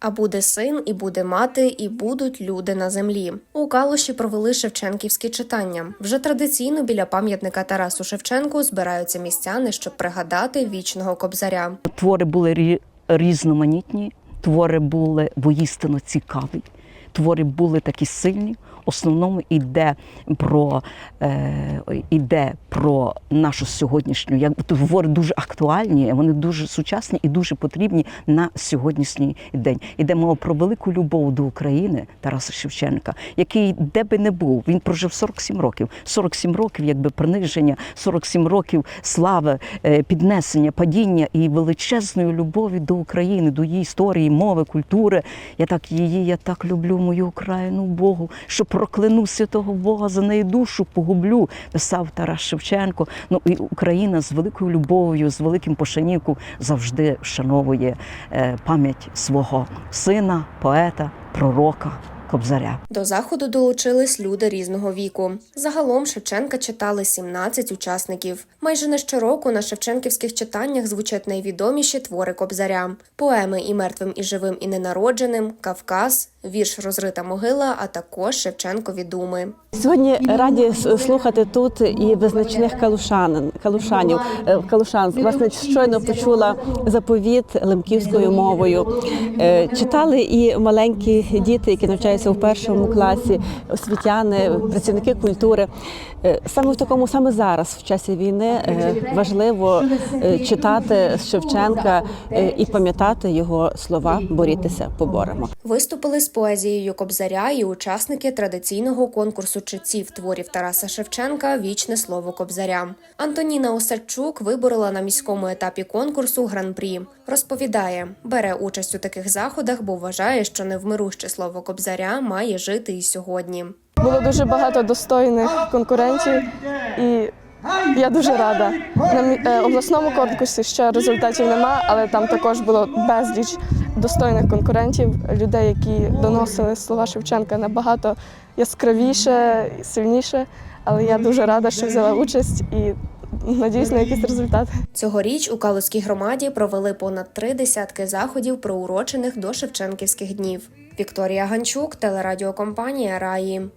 А буде син, і буде мати, і будуть люди на землі. У Калуші провели Шевченківські читання. Вже традиційно біля пам'ятника Тарасу Шевченку збираються містяни, щоб пригадати вічного кобзаря. Твори були рі- різноманітні, твори були воїстину цікаві, твори були такі сильні. В основному йде про, е, йде про нашу сьогоднішню, як твори дуже актуальні, вони дуже сучасні і дуже потрібні на сьогоднішній день. Іде мова про велику любов до України Тараса Шевченка, який де би не був, він прожив 47 років. 47 років, якби приниження, 47 років слави, е, піднесення, падіння і величезної любові до України, до її історії, мови, культури. Я так її, я так люблю мою Україну, Богу, що прокляну святого Бога за неї душу погублю, писав Тарас Шевченко. Ну і Україна з великою любов'ю, з великим пошанівком завжди вшановує е, пам'ять свого сина, поета, пророка. Кобзаря. До заходу долучились люди різного віку. Загалом Шевченка читали 17 учасників. Майже не щороку на шевченківських читаннях звучать найвідоміші твори кобзаря: поеми і мертвим, і живим, і ненародженим, Кавказ, вірш Розрита могила, а також Шевченкові думи. Сьогодні раді слухати тут і визначних калушанин, калушанів. Е, Калушан власне щойно почула заповіт лемківською мовою. Е, Читали і маленькі діти, які навчаються у першому класі, освітяни, працівники культури. Е, Саме в такому, саме зараз, в часі війни, е, важливо е, читати Шевченка і пам'ятати його слова Борітеся, поборемо. Виступили з поезією Кобзаря і учасники традиційного конкурсу читців творів Тараса Шевченка Вічне слово Кобзаря. Антоніна Осадчук виборола на міському етапі конкурсу гран-прі. Розповідає, бере участь у таких заходах, бо вважає, що невмируще слово Кобзаря має жити і сьогодні. Було дуже багато достойних конкурентів, і я дуже рада. На е, обласному конкурсі ще результатів нема, але там також було безліч достойних конкурентів, людей, які доносили слова Шевченка набагато яскравіше, сильніше. Але я дуже рада, що взяла участь і надіюсь на якісь результати. Цьогоріч у Калузькій громаді провели понад три десятки заходів, приурочених до Шевченківських днів. Вікторія Ганчук, телерадіокомпанія Раї.